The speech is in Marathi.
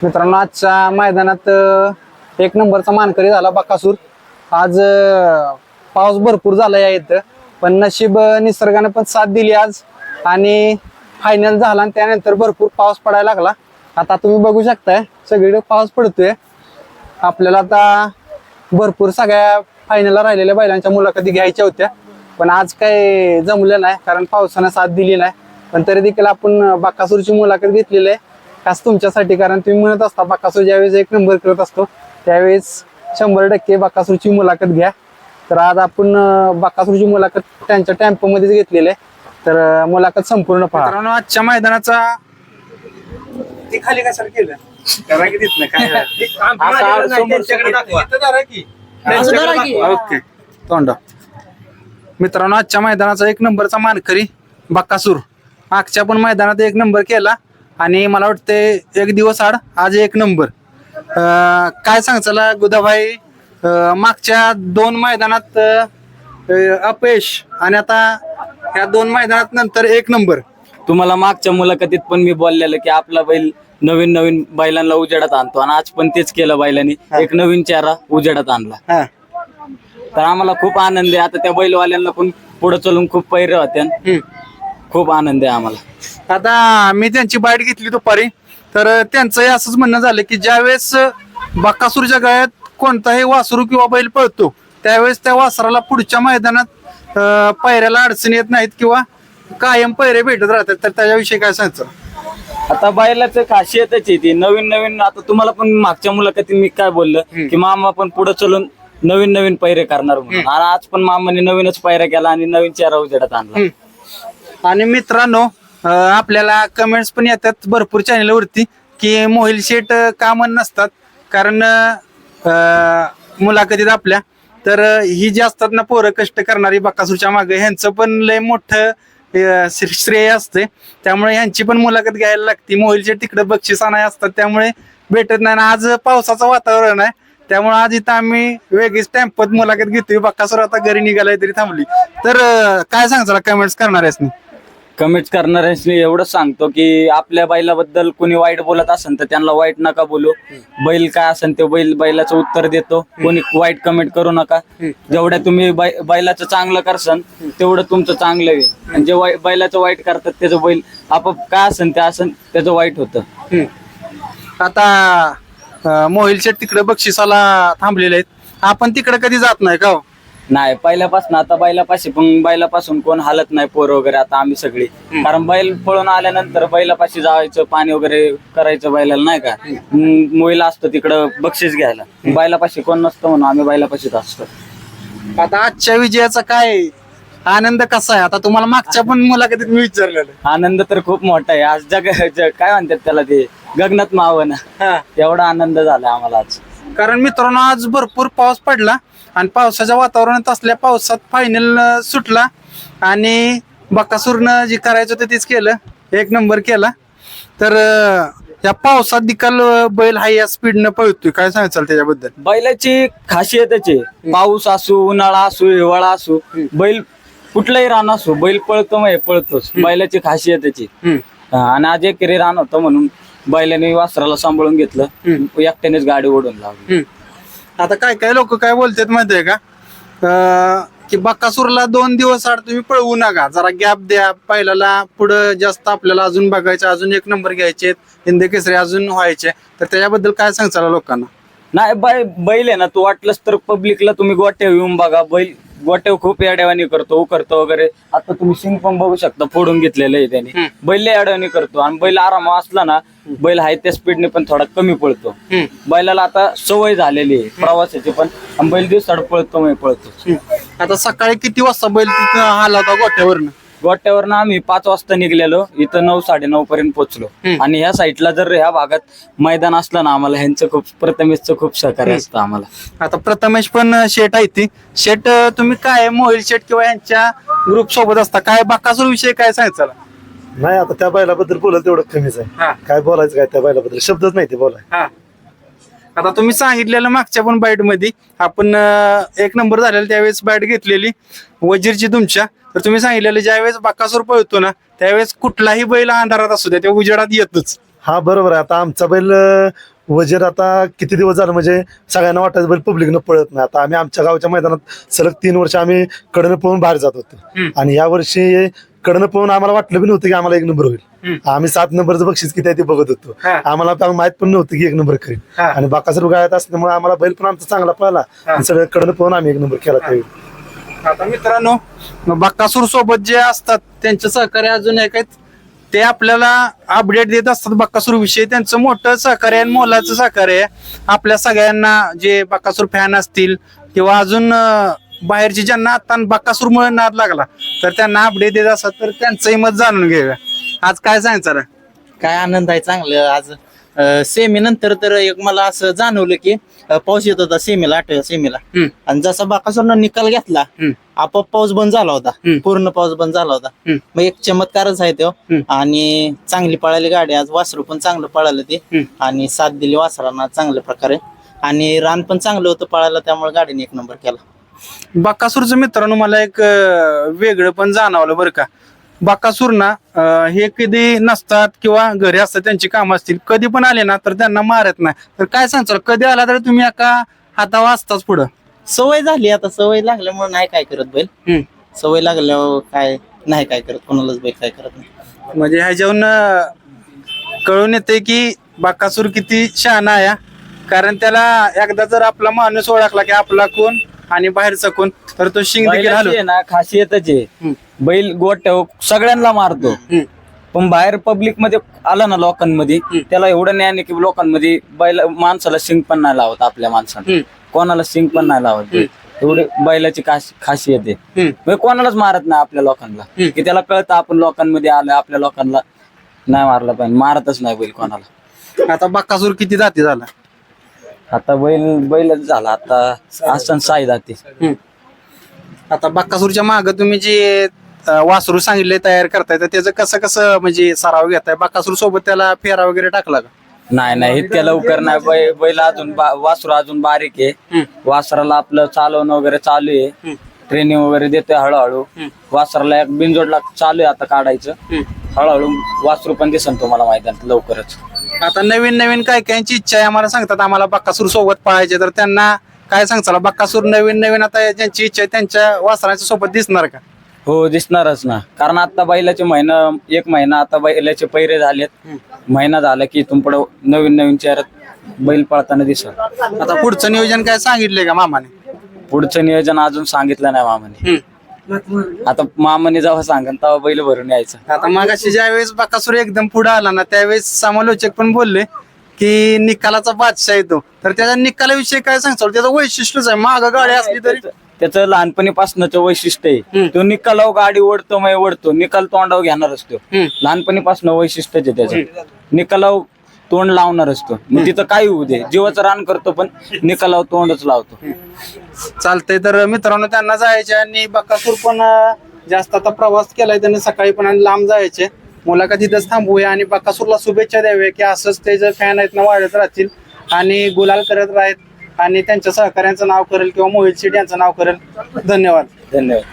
मित्रांनो आजच्या मैदानात एक नंबरचा मानकरी झाला बकासूर. आज पाऊस भरपूर झाला या इथं पण नशीब अं, निसर्गाने पण साथ दिली आज. आणि फायनल झाला आणि त्यानंतर भरपूर पाऊस पडायला लागला. आता तुम्ही बघू शकताय सगळीकडे पाऊस पडतोय. आपल्याला आता भरपूर सगळ्या फायनलला राहिलेल्या बैलांच्या मुलाखती घ्यायच्या होत्या. पण आज काही जमलं नाही कारण पावसानं साथ दिली नाही. पण तरी देखील आपण बाकासूरची मुलाखत घेतलेली आहे. खास तुमच्यासाठी कारण तुम्ही म्हणत असता बाकासूर ज्यावेळेस एक नंबर करत असतो त्यावेळेस शंभर टक्के बाकासूरची मुलाखत घ्या. तर आज आपण बाकासूरची मुलाखत त्यांच्या टेम्पो मध्येच घेतलेली आहे. तर मुलाखत संपूर्ण पहा. आजच्या मैदानाचा ते खाली केलं? करा की ओके. तोंड. मित्रांनो आजच्या मैदानाचा एक नंबरचा मानकरी बक्कासूर मागच्या पण मैदानात एक नंबर केला. आणि मला वाटते एक दिवस आड आज एक नंबर. काय सांगचाला गुदाभाई अं, मागच्या दोन मैदानात अपयश आणि आता ह्या दोन मैदानात नंतर एक नंबर. तुम्हाला मागच्या मुलाखतीत पण मी बोललेलं की आपला बैल नवीन नवीन बैलांना उजेडात आणतो आणि आज पण तेच केलं बैलांनी. एक नवीन चेहरा उजेडात आणला. तर आम्हाला खूप आनंद आहे. आता त्या बैलवाल्यांना पण पुढे चलून खूप पैर होत्या. खूप आनंद आहे आम्हाला. आता मी त्यांची बाईट घेतली दुपारी. तर त्यांचंही असंच म्हणणं झालं की ज्यावेळेस बकासूरच्या गळ्यात कोणताही वासरू किंवा बैल पळतो त्यावेळेस त्या वासराला पुढच्या मैदानात पायऱ्याला अडचणी येत नाहीत किंवा कायम पैरे भेटत राहतात. तर त्याच्याविषयी काय सांगतो आता बैलाचं खासियतच आहे ती. नवीन नवीन आता तुम्हाला पण मागच्या मुलाखतीत मी काय बोललं की मामा पण पुढे चलून नवीन नवीन पैरे करणार म्हणून. आणि आज पण मामाने नवीनच पैरा केला आणि नवीन चेहरा उजेडात आणला. आणि मित्रांनो अं, आपल्याला कमेंट्स पण येतात भरपूर चॅनलवरती की मोहिल शेट कामन नसतात. कारण अं, मुलाखतीत आपल्या. तर अं, ही जी असतात ना पोरं कष्ट करणारी बकासूरच्या मागे ह्यांचं पण लय मोठं अं, श्रे- श्रेय असते त्यामुळे ह्यांची पण मुलाखत घ्यायला लागते. मोहिल शेट तिकडे बक्षीस आणाय असतात. त्यामुळे भेटत नाही. आणि आज पावसाचं वातावरण आहे. त्यामुळे आज इथं आम्ही वेगळीच टॅम्पत मुलाखत घेतोय. बक्कासूर आता घरी निघालाय तरी थांबली. तर अं, काय सांगचाल कमेंट्स करणार आहेस मी कमेंट करणाऱ्यांनी एवढंच सांगतो की आपल्या बैलाबद्दल कोणी वाईट बोलत असेल तर त्यांना वाईट नका बोलू. बैल काय असेल ते बैल बैलाचं उत्तर देतो. कोणी वाईट कमेंट करू नका. जेवढ्या तुम्ही बै- बैलाचं चांगलं करसान तेवढं तुमचं चांगलं होईल आणि जे वाई- बैलाचं वाईट करतात त्याचं बैल आपोआप काय असेल ते असेल त्याचं वाईट होतं. आता मोहिल शेट तिकडे बक्षिसाला थांबलेले आहेत. आपण तिकडे कधी जात नाही का हो? नाही पहिल्यापासून आता बैलापाशी पण बैलापासून कोण हालत नाही पोर वगैरे आता आम्ही सगळी. कारण बैल पळून आल्यानंतर बैलापाशी जायचं पाणी वगैरे करायचं बैलाला नाही का? मोहिला असतो तिकडं बक्षीस घ्यायला. बैलापाशी कोण नसतं म्हणून आम्ही बैलापाशीच असतो. आता आजच्या विजयाचा काय आनंद कसा आहे? आता तुम्हाला मागच्या पण मुलाखतीत मी विचारलेलं. आनंद तर खूप मोठा आहे. आज जग जग- काय म्हणतात त्याला ते? गगनात मावना हा. एवढा आनंद झाला आम्हाला आज. कारण मित्रांनो आज भरपूर पाऊस पडला आणि पावसाच्या वातावरणात असल्या पावसात फायनल सुटला आणि बकासूरनं जे करायचं होतं तेच केलं एक नंबर केला. तर या पावसात दिकाल बैल हा या स्पीडनं पळतोय. काय सांगायचं त्याच्याबद्दल? बैलाची खासियतच आहे पाऊस असू उन्हाळा असू हिवाळा असू बैल कुठलंही रान असू बैल पळतो मग पळतोच. बैलाची खासियतच आहे आणि आज एक रान होतं म्हणून बैलाने वासराला सांभाळून घेतलं. एकट्यानेच गाडी ओढून लावली. आता काय काय लोक काय बोलतात माहितीये का? अं, की बक्कासूरला दोन दिवस आड तुम्ही पळवू नका. जरा गॅप द्या. पहिल्याला पुढं जास्त आपल्याला अजून बघायचे अजून एक नंबर घ्यायचे. हिंदी केसरी अजून व्हायचे. तर त्याच्याबद्दल काय सांगचाल लोकांना? नाही बै बैल आहे ना तू वाटलंस तर पब्लिकला तुम्ही गोट्याव येऊन बघा. बैल गोट्याव खूप याड्यावानी करतो करतो वगैरे. आता तुम्ही सिंग पण बघू शकता फोडून घेतलेलं आहे त्याने. बैल याड्यावानी करतो. आणि बैल आराम असला ना बैल आहे त्या स्पीडने पण थोडा कमी पळतो. बैलाला आता सवय झालेली आहे प्रवासाची पण. आणि बैल दिवसाड पळतो मग पळतो. आता सकाळी किती वाजता बैल तिथं आला होता गोठ्यावरनं? गोट्यावरनं आम्ही पाच वाजता निघलेलो. इथं नऊ साडेनऊ पर्यंत पोहोचलो. आणि ह्या साईडला जर ह्या भागात मैदान असलं ना आम्हाला ह्यांचं खूप प्रथमेशचं खूप सहकार्य असतं आम्हाला. आता प्रथमेश पण शेट आहे ती. शेट तुम्ही काय मोहिल शेट किंवा यांच्या ग्रुप सोबत असता? काय बक्कासूर विषय काय सांगायचं? नाही आता त्या बैलाबद्दल बोलायला तेवढं कमीच हा. आहे काय बोलायचं काय त्या बैलाबद्दल? शब्दच नाही ते बोलाय हा. आता तुम्ही सांगितलेलं मागच्या पण बाईटमध्ये आपण अं, एक नंबर झालेला त्यावेळेस बाईट घेतलेली वजीरची तुमच्या. तर तुम्ही सांगितलेलं ज्यावेळेस बाकासूर पळतो ना त्यावेळेस कुठलाही बैल अंधारात असू द्या त्या उजेडात येतच. हा बरोबर आहे. आता आमचा बैल अं, वजीर आता किती दिवस झालं म्हणजे सगळ्यांना वाटायचं बैल पब्लिकनं पळत नाही. आता आम्ही आमच्या गावच्या मैदानात सलग तीन वर्ष आम्ही कडनं पळून बाहेर जात होतो. आणि या वर्षी कडनं पळून आम्हाला वाटलं बी नव्हतं की आम्हाला एक नंबर होईल. आम्ही सात नंबरचं बक्षीस किती आहे ते बघत होतो. आम्हाला पण माहीत पण नव्हतं की एक नंबर करेल. आणि बाकासर गाळ्यात असल्यामुळे आम्हाला बैल पण आमचा चांगला पळाला. सगळं कडनं पळून आम्ही एक नंबर केला त्यावेळी. आता मित्रांनो बक्कासूर सोबत जे असतात त्यांचे सहकार्य अजून एक आहेत. ते आपल्याला अपडेट देत असतात बक्कासूर विषयी. त्यांचं मोठं सहकार्य आणि मोलाचं सहकार्य आहे. आपल्या सगळ्यांना जे बक्कासूर फॅन असतील किंवा अजून बाहेरची ज्यांना आता बक्कासूरमुळे नाद लागला तर त्यांना अपडेट देत असतात तर त्यांचंही मत जाणून घेऊया आज काय सांगायचं? काय आनंद आहे चांगलं आज सेमी नंतर तर एक मला असं जाणवलं की अं, पाऊस येत होता सेमीला आठव्या सेमीला हम्म. आणि जसा बाकासोरनं निकाल घेतला हम्म. आपोआप पाऊस बंद झाला होता हम्म. पूर्ण पाऊस बंद झाला होता हम्म. मग एक चमत्कारच आहे तो हम्म. आणि चांगली पळाली गाडी आज वासरू पण चांगलं पळालं ते. आणि साथ दिली वासरांना चांगल्या प्रकारे आणि रान पण चांगलं होतं पळायला त्यामुळे गाडीने एक नंबर केला बकासूरचं मित्रांनो मला एक अं, वेगळं पण जाणवलं बरं का. बकासूर ना अं, हे कधी नसतात किंवा घरी असतात त्यांची कामं असतील कधी पण आले ना तर त्यांना मारत नाही. तर काय सांगचाल कधी आला तर तुम्ही एका हातावर असताच पुढं? सवय झाली आता सवय लागल्यामुळे नाही काय करत बैल. हम्म. सवय लागल्यावर काय नाही काय करत कोणालाच बैल काय करत नाही. म्हणजे ह्याच्यावरून अं, कळून येते की बकासूर किती शहाणा आहे हा. कारण त्याला एकदा जर आपला माणूस ओळखला की आपला कोण आणि बाहेरचा कोण तर तो शिंग देखील बैलाची ना खासियतच आहे. बैल गोट सगळ्यांना मारतो. पण बाहेर पब्लिकमध्ये आला ना लोकांमध्ये त्याला एवढं ज्ञान आहे की लोकांमध्ये बैल माणसाला शिंग पण नाही लावत आपल्या माणसाला. कोणाला शिंग पण नाही लावत. एवढे बैलाची खास- खासियत आहे. हम्म. म्हणजे कोणालाच मारत नाही आपल्या लोकांना. की त्याला कळतं आपण लोकांमध्ये आलं आपल्या लोकांना नाही मारलं पाहिजे. मारतच नाही बैल कोणाला. आता बकासूर किती जाती झाला? आता बैल बैलच झाला. आता असं साई जाते आता बक्कासूरच्या माग तुम्ही जे अं, वासरू सांगितले तयार करताय तर त्याचं कसं कसं म्हणजे सराव घेताय? बक्कासूर सोबत त्याला फेरा वगैरे टाकला का? नाही नाही इतक्या लवकर नाही. बै- बैल अजून बा- वासरू अजून बारीक आहे. वासराला आपलं चालवणं वगैरे चालू आहे. ट्रेनिंग वगैरे देतोय हळूहळू. वासराला एक बिनजोडला चालू आहे आता काढायचं. हळूहळू वासरू पण दिसन तुम्हाला मैदानात लवकरच. आता नवीन नवीन काय कायची इच्छा आहे आम्हाला सांगतात आम्हाला बक्कासूर सोबत पळायचे तर त्यांना काय सांगचाल बक्कासूर नवीन नवीन आता ज्यांची इच्छा आहे त्यांच्या वासरांच्या सोबत दिसणार का? हो दिसणारच ना. कारण आता बैलाचे महिना एक महिना आता बैलाचे पैरे झालेत. महिना झाला की इथून पुढे नवीन नवीन चेहऱ्यात बैल पळताना दिसत आता पुढचं नियोजन काय सांगितलंय का मामाने? पुढचं नियोजन अजून सांगितलं नाही मामाने. आता मामाने जेव्हा सांगन तेव्हा बैल भरून यायचं. आता मगाशी ज्यावेळेस बकासूर एकदम पुढे आला ना त्यावेळेस समालोचक पण बोलले की निकालाचा बादशाह येतो. तर त्याच्या निकालाविषयी काय सांगतो त्याचं वैशिष्ट्यच आहे. माग गाडी असली तरी. त्याचं लहानपणीपासूनच वैशिष्ट्य आहे. तो निकालाव गाडी ओढतो मग ओढतो. निकाल तोंडावर घेणारच तो. लहानपणीपासून वैशिष्ट्यच आहे त्याचं. निकालाव तोंड लावणारच तो मग तिथं काय होऊ दे? जीवाचं रान करतो पण निकालाव तोंडच लावतो. चालतंय. तर मित्रांनो त्यांना जायचे आणि बकासूर पण अं, जास्त आता प्रवास केलाय त्यांनी सकाळी पण आणि लांब जायचे मुलाखत इथंच थांबूया आणि बकासूरला शुभेच्छा द्याव्या की असंच ते जे फॅन आहेत ना वाढत राहतील आणि गुलाल करत राहत आणि त्यांच्या सहकार्यांचं नाव करेल किंवा मोहित शेट यांचं नाव करेल. धन्यवाद. धन्यवाद.